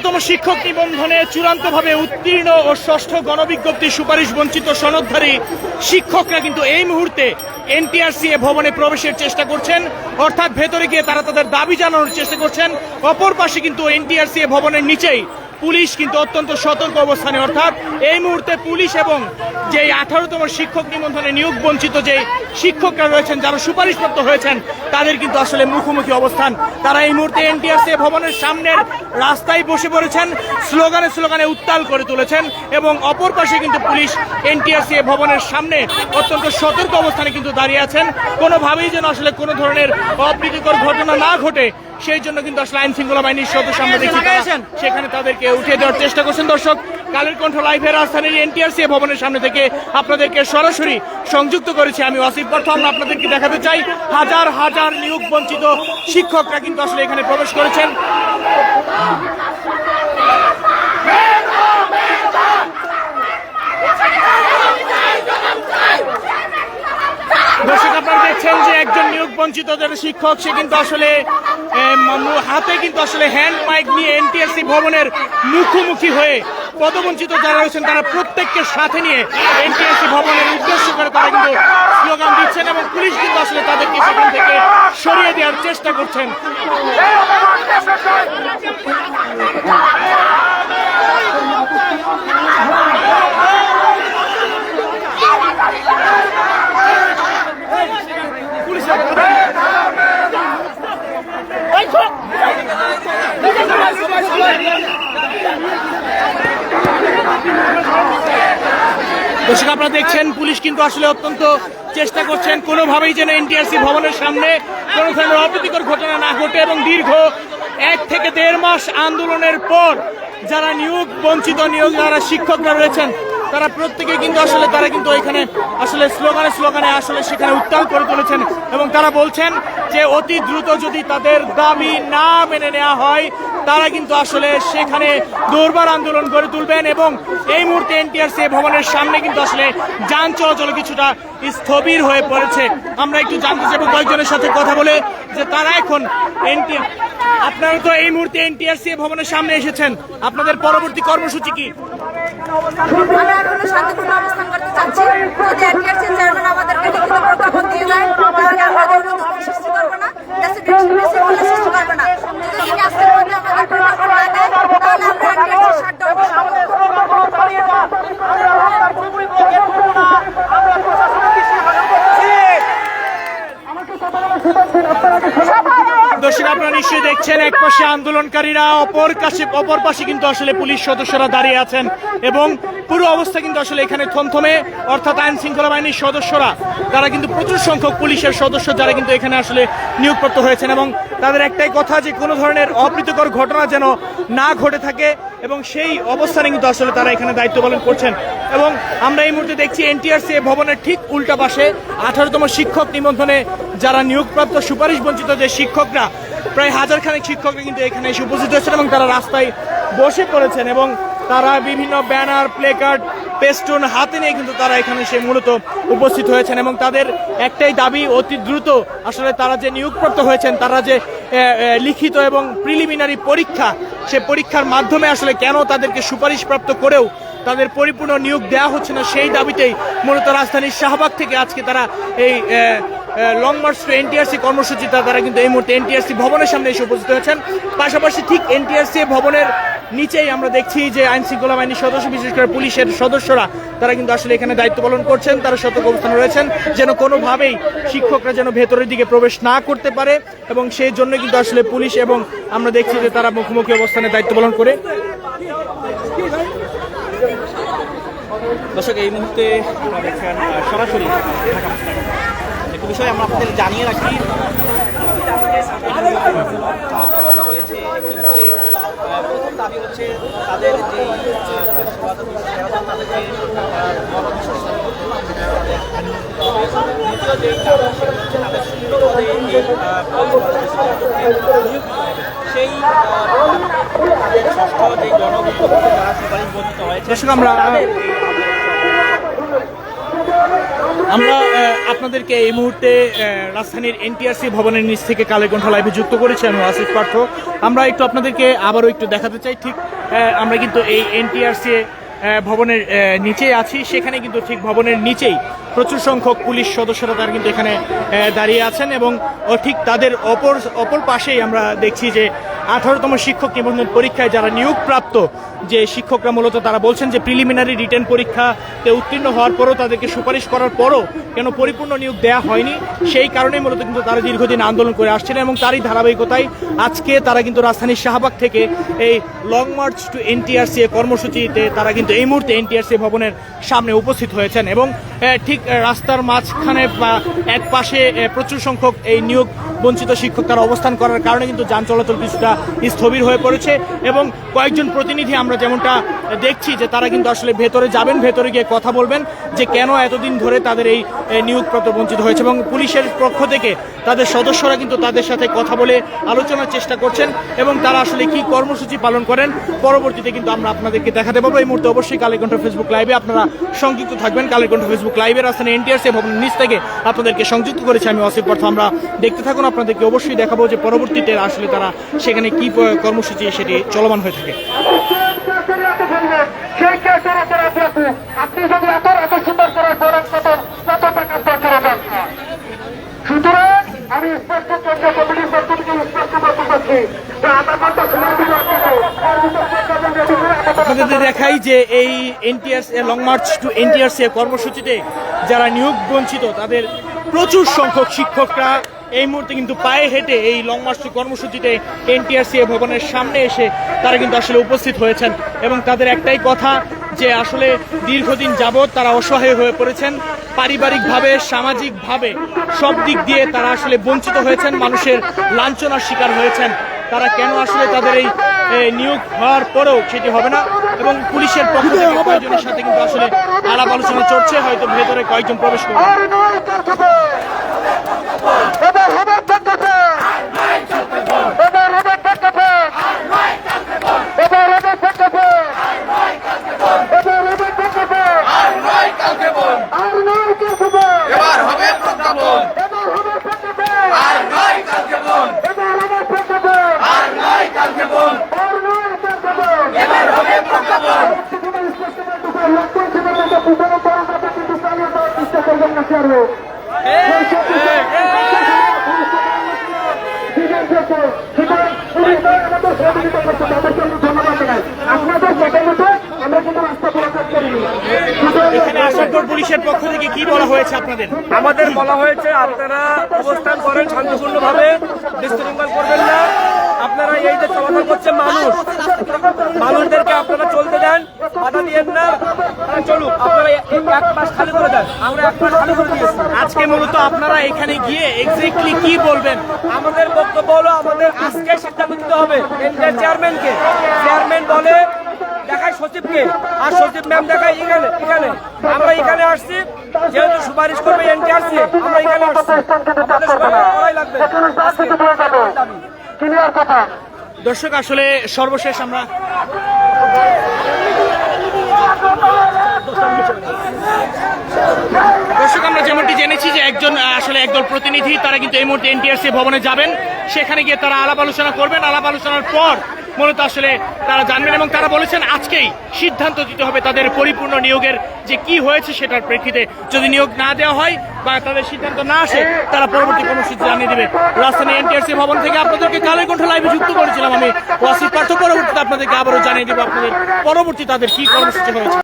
আঠারোতম শিক্ষক নিবন্ধনে চূড়ান্তভাবে উত্তীর্ণ ও ষষ্ঠ গণবিজ্ঞপ্তি সুপারিশ বঞ্চিত সনদধারী শিক্ষকরা কিন্তু এই মুহূর্তে এনটিআরসিএ ভবনে প্রবেশের চেষ্টা করছেন। অর্থাৎ ভেতরে গিয়ে তারা তাদের দাবি জানানোর চেষ্টা করছেন। অপর পাশে কিন্তু এনটিআরসিএ ভবনের নিচেই পুলিশ কিন্তু অত্যন্ত সতর্ক অবস্থানে, অর্থাৎ এই মুহূর্তে পুলিশ এবং যে আঠারোতম শিক্ষক নিবন্ধনে নিয়োগ বঞ্চিত যে শিক্ষকরা রয়েছেন, যারা সুপারিশপ্রাপ্ত হয়েছেন, তাদের কিন্তু আসলে মুখোমুখি অবস্থান। তারা এই মুহূর্তে এনটিআরসি ভবনের সামনের রাস্তায় বসে পড়েছেন, স্লোগানে স্লোগানে উত্তাল করে তুলেছেন এবং অপর পাশে কিন্তু পুলিশ এনটিআরসি ভবনের সামনে অত্যন্ত সতর্ক অবস্থানে কিন্তু দাঁড়িয়ে আছেন। কোনোভাবেই যেন আসলে কোনো ধরনের অপ্রীতিকর ঘটনা না ঘটে সেই জন্য কিন্তু আসলে আইন শৃঙ্খলা বাহিনীর সদস্য আমরা দেখি সেখানে তাদেরকে উঠিয়ে দেওয়ার চেষ্টা করছেন। দর্শক কালের কণ্ঠ লাইভের রাজধানীর এনটিআরসি ভবনের সামনে থেকে আপনাদেরকে সরাসরি সংযুক্ত করেছি আমি ওয়াসিফ। প্রথম আপনাদেরকে দেখাতে চাই হাজার হাজার নিয়োগ বঞ্চিত শিক্ষকরা কিন্তু আসলে এখানে প্রবেশ করেছেন। দর্শক আপনারা দেখছেন যে একজন নিয়োগ বঞ্চিত যারা শিক্ষক সে কিন্তু আসলে হাতে কিন্তু আসলে হ্যান্ড মাইক নিয়ে এনটিএসসি ভবনের মুখোমুখি হয়ে পদবঞ্চিত যারা রয়েছেন, তারা প্রত্যেককে সাথে নিয়ে এনটিএসসি ভবনের উদ্দেশ্য করে তারা কিন্তু স্লোগান দিচ্ছেন এবং পুলিশ কিন্তু আসলে তাদেরকে সেখান থেকে সরিয়ে দেওয়ার চেষ্টা করছেন। দর্শক, আপনারা দেখছেন, পুলিশ কিন্তু আসলে অত্যন্ত চেষ্টা করছেন কোনোভাবেই যেন এনটিআরসি ভবনের সামনে কোনো ধরনের অপ্রীতিকর ঘটনা না ঘটে এবং দীর্ঘ এক থেকে দেড় মাস আন্দোলনের পর যারা নিয়োগ বঞ্চিত, নিয়োগ যারা শিক্ষকরা রয়েছেন, তারা প্রত্যেকে কিন্তু আসলে, তারা কিন্তু এখানে আসলে স্লোগানে স্লোগানে আসলে সেখানে উত্তাল করে তুলেছেন এবং তারা বলছেন যে অতি দ্রুত যদি তাদের দাবি না মেনে নেওয়া হয় তারা কিন্তু আসলে সেখানে দৌড়বার আন্দোলন গড়ে তুলবেন এবং এই মুহূর্তে এনটিআরসি ভবনের সামনে কিন্তু আসলে যান চলাচল কিছুটা স্থবির হয়ে পড়েছে। আমরা একটু জানতে চাইব কয়েকজনের সাথে কথা বলে যে তারা এখন এনটি, আপনারা তো এই মুহূর্তে এনটিআরসি ভবনের সামনে এসেছেন। আপনাদের পরবর্তী কর্মসূচি কি আজকের মধ্যে আমাদের প্রজ্ঞাপন না দেয় তাহলে আমরা এনটিআরসি শাটডাউন করব দর্শক আপনারা নিশ্চয়ই দেখছেন, এক পাশে আন্দোলনকারীরা, অপর কাছে, অপর পাশে কিন্তু আসলে পুলিশ সদস্যরা দাঁড়িয়ে আছেন এবং পুরো অবস্থা কিন্তু আসলে এখানে থমথমে, অর্থাৎ আইন শৃঙ্খলা বাহিনীর সদস্যরা, তারা কিন্তু প্রচুর সংখ্যক পুলিশের সদস্য যারা কিন্তু এখানে আসলে নিয়োগপ্রাপ্ত হয়েছেন এবং তাদের একটাই কথা যে কোনো ধরনের অপ্রীতিকর ঘটনা যেন না ঘটে থাকে এবং সেই অবস্থানে কিন্তু আসলে তারা এখানে দায়িত্ব পালন করছেন। এবং আমরা এই মুহূর্তে দেখছি এনটিআরসি ভবনের ঠিক উল্টা পাশে আঠারোতম শিক্ষক নিবন্ধনে যারা নিয়োগপ্রাপ্ত সুপারিশ বঞ্চিত যে শিক্ষকরা প্রায় হাজার খানেক শিক্ষকরা কিন্তু এখানে এসে উপস্থিত হয়েছেন এবং তারা রাস্তায় বসে পড়েছেন এবং তারা বিভিন্ন ব্যানার, প্লেকার্ড, পেস্টুন হাতে নিয়ে কিন্তু তারা এখানে সে মূলত উপস্থিত হয়েছেন এবং তাদের একটাই দাবি অতি দ্রুত আসলে তারা যে নিয়োগপ্রাপ্ত হয়েছেন, তারা যে লিখিত এবং প্রিলিমিনারি পরীক্ষা, সে পরীক্ষার মাধ্যমে আসলে কেন তাদেরকে সুপারিশপ্রাপ্ত করেও তাদের পরিপূর্ণ নিয়োগ দেওয়া হচ্ছে না, সেই দাবিতেই মূলত রাজধানীর শাহবাগ থেকে আজকে তারা এই লং মার্চ টু এনটিআরসি কর্মসূচি তারা কিন্তু এই মুহূর্তে এনটিআরসি ভবনের সামনে এসে উপস্থিত হয়েছেন। পাশাপাশি ঠিক এনটিআরসি ভবনের নিচেই আমরা দেখছি যে আইন শৃঙ্খলা বাহিনীর সদস্য, বিশেষ করে পুলিশের সদস্যরা, তারা কিন্তু আসলে এখানে দায়িত্ব পালন করছেন, তারা সতর্ক অবস্থানে রয়েছেন, যেন কোনোভাবেই শিক্ষকরা যেন ভেতরের দিকে প্রবেশ না করতে পারে এবং সেই জন্য কিন্তু আসলে পুলিশ এবং আমরা দেখছি যে তারা মুখোমুখি অবস্থানে দায়িত্ব পালন করে। দর্শক এই মুহূর্তে আপনারা দেখছেন সরাসরি। একটু বিষয় আমরা আপনাদের জানিয়ে রাখি রয়েছে প্রথম দাবি হচ্ছে তাদের যে তাদেরকে যে তাদের সুন্দর পদে এই, আহ, নিয়োগ দিতে হবে। আমরা আপনাদেরকে এই মুহূর্তে রাজধানীর এনটিআরসি ভবনের নিচ থেকে কালের কণ্ঠ লাইভে যুক্ত করেছি আমি আসিফ পার্থ। আমরা একটু আপনাদেরকে আবারও একটু দেখাতে চাই, ঠিক আমরা কিন্তু এই এনটিআরসি ভবনের নিচে আছি। সেখানে কিন্তু ঠিক ভবনের নিচেই প্রচুর সংখ্যক পুলিশ সদস্যরা তারা কিন্তু এখানে দাঁড়িয়ে আছেন এবং ঠিক তাদের অপর অপর পাশেই আমরা দেখছি যে আঠারোতম শিক্ষক নিবন্ধন পরীক্ষায় যারা নিয়োগপ্রাপ্ত, যে শিক্ষকরা মূলত তারা বলছেন যে প্রিলিমিনারি রিটেন পরীক্ষাতে উত্তীর্ণ হওয়ার পরও তাদেরকে সুপারিশ করার পরও কেন পরিপূর্ণ নিয়োগ দেওয়া হয়নি, সেই কারণেই মূলত কিন্তু তারা দীর্ঘদিন আন্দোলন করে আসছিলেন এবং তারই ধারাবাহিকতায় আজকে তারা কিন্তু রাজধানীর শাহবাগ থেকে এই লং মার্চ টু এনটিআরসি কর্মসূচিতে তারা কিন্তু এই মুহূর্তে এনটিআরসি ভবনের সামনে উপস্থিত হয়েছেন এবং ঠিক রাস্তার মাঝখানে বা এক পাশে প্রচুর সংখ্যক এই নিয়োগ বঞ্চিত শিক্ষক তারা অবস্থান করার কারণে কিন্তু যান চলাচল কিছুটা স্থবির হয়ে পড়েছে এবং কয়েকজন প্রতিনিধি আমরা যেমনটা দেখছি যে তারা কিন্তু আসলে ভেতরে যাবেন, ভেতরে গিয়ে কথা বলবেন যে কেন এতদিন ধরে তাদের এই নিয়োগপত্র বঞ্চিত হয়েছে এবং পুলিশের পক্ষ থেকে তাদের সদস্যরা কিন্তু তাদের সাথে কথা বলে আলোচনার চেষ্টা করছেন এবং তারা আসলে কি কর্মসূচি পালন করেন পরবর্তীতে কিন্তু আমরা আপনাদেরকে দেখাতে পারব এই মুহূর্তে অবশ্যই কালীকণ্ঠ ফেসবুক লাইভে আপনারা সংযুক্ত থাকবেন। কালীকণ্ঠ ফেসবুক লাইভের রাস্তায় এনটিআরসি ভবনের নিচ থেকে আপনাদেরকে সংযুক্ত করেছে আমি অসিফ পার্থ। আমরা দেখতে থাকুন আপনাদেরকে অবশ্যই দেখাবো যে পরবর্তীতে আসলে তারা সেখানে কি কর্মসূচি সেটি চলমান হয়ে থাকে। যে দেখাই যে এই NTR long march to NTRC কর্মসূচিতে যারা নিয়োগ বঞ্চিত, তাদের প্রচুর সংখ্যক শিক্ষকরা এই মুহূর্তে কিন্তু পায়ে হেঁটে এই লং মার্চ কর্মসূচিতে এনটিআরসি ভবনের সামনে এসে তারা কিন্তু আসলে উপস্থিত হয়েছেন এবং তাদের একটাই কথা যে আসলে দীর্ঘদিন যাবৎ তারা অসহায় হয়ে পড়েছেন। পারিবারিকভাবে, সামাজিকভাবে সব দিক দিয়ে তারা আসলে বঞ্চিত হয়েছেন। মানুষের লাঞ্ছনার শিকার হয়েছেন। তারা কেন আসলে তাদের এই নিয়োগ হওয়ার পরেও সেটি হবে না এবং পুলিশের পক্ষ থেকে কয়েকজনের সাথে কিন্তু আসলে আলাপ আলোচনা চলছে হয়তো ভেতরে কয়েকজন প্রবেশ করবে আর নয় কাটবে এবার হবে কাটবে এবার হবে কাটবে এবার হবে কাটবে এবার হবে কাটবে আর নয় কাটবে এবার হবে প্রজ্ঞাপন এবার হবে কাটবে আর নয় কালকে বল এবার হবে কাটবে আর নয় কালকে বল আর নয় কাটবে এবার হবে প্রজ্ঞাপন লক্ষণ সীমান্ত পিছনে পড়াশোনা কিন্তু চালিয়ে যাওয়ার চেষ্টা করবেন না স্যার আপনাদের মতামত আমরা কিন্তু রাস্তা প্রকাশ করিনি এখানে আসার পুলিশের পক্ষ থেকে কি বলা হয়েছে আপনাদের? আমাদের বলা হয়েছে আপনারা অবস্থান করেন শান্তিপূর্ণভাবে বিশৃঙ্খল করবেন না আপনারা এই যে চলাচল করছে মানুষ মানুষদেরকে আপনারা চলতে দেন বাধা দিয়েন না তারা চলুক আপনারা এ- এই আজকে মূলত আপনারা এখানে গিয়ে এক্স্যাক্টলি কি বলবেন? আমাদের বক্তব্য হলো আমাদের আজকে সিদ্ধান্ত নিতে হবে চেয়ারম্যানকে। চেয়ারম্যান বলে, দেখায় সচিবকে। আর সচিব ম্যাম দেখায় এখানে এখানে। আমরা এখানে আসছি, যেহেতু সুপারিশ করবে এনটিআরসি আমরা এখানে আসছি। দর্শক, আসলে সর্বশেষ আমরা দর্শক, আমরা যেমনটি জেনেছি যে একজন আসলে একদল প্রতিনিধি, তারা কিন্তু এই মুহূর্তে এনটিআরসি ভবনে যাবেন। সেখানে গিয়ে তারা আলাপ আলোচনা করবেন। আলাপ আলোচনার পর মূলত আসলে তারা জানবেন এবং তারা বলেছেন, আজকেই সিদ্ধান্ত দিতে হবে তাদের পরিপূর্ণ নিয়োগের যে কি হয়েছে সেটার প্রেক্ষিতে। যদি নিয়োগ না দেওয়া হয় বা তাদের সিদ্ধান্ত না আসে, তারা পরবর্তী কর্মসূচি জানিয়ে দেবে। রাজধানী এনটিআরসি ভবন থেকে আপনাদেরকে কালের কণ্ঠ লাইভে যুক্ত করেছিলাম আমি। ওয়াসিফ পার্থ, পরবর্তীতে আপনাদেরকে আবারও জানিয়ে দেবো আপনাদের পরবর্তী তাদের কি কর্মসূচি হয়েছে।